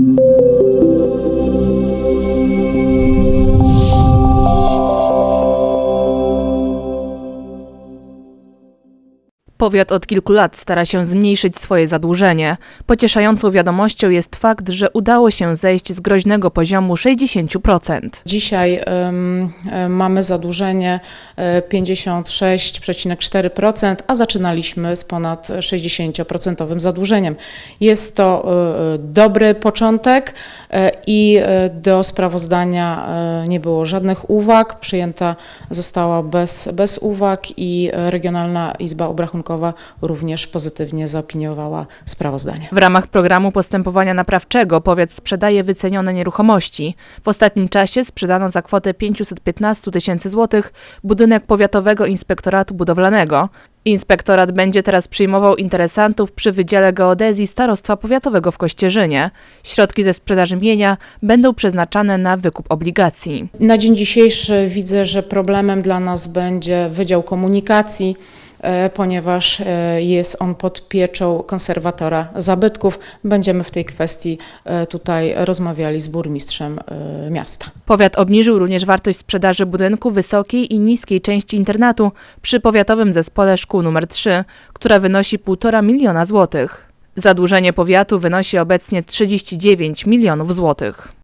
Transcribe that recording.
you. Powiat od kilku lat stara się zmniejszyć swoje zadłużenie. Pocieszającą wiadomością jest fakt, że udało się zejść z groźnego poziomu 60%. Dzisiaj e, mamy zadłużenie e, 56,4%, a zaczynaliśmy z ponad 60% zadłużeniem. Jest to e, e, dobry początek e, i e, do sprawozdania e, nie było żadnych uwag. Przyjęta została bez, bez uwag i e, Regionalna Izba Obrachunkowa również pozytywnie zaopiniowała sprawozdanie. W ramach programu postępowania naprawczego powiat sprzedaje wycenione nieruchomości. W ostatnim czasie sprzedano za kwotę 515 tysięcy złotych budynek Powiatowego Inspektoratu Budowlanego. Inspektorat będzie teraz przyjmował interesantów przy Wydziale Geodezji Starostwa Powiatowego w Kościerzynie. Środki ze sprzedaży mienia będą przeznaczane na wykup obligacji. Na dzień dzisiejszy widzę, że problemem dla nas będzie Wydział Komunikacji, ponieważ e, jest on pod pieczą konserwatora zabytków. Będziemy w tej kwestii e, tutaj rozmawiali z burmistrzem e, miasta. Powiat obniżył również wartość sprzedaży budynku wysokiej i niskiej części internatu przy Powiatowym Zespole Szkół nr 3, która wynosi 1,5 miliona złotych. Zadłużenie powiatu wynosi obecnie 39 milionów złotych.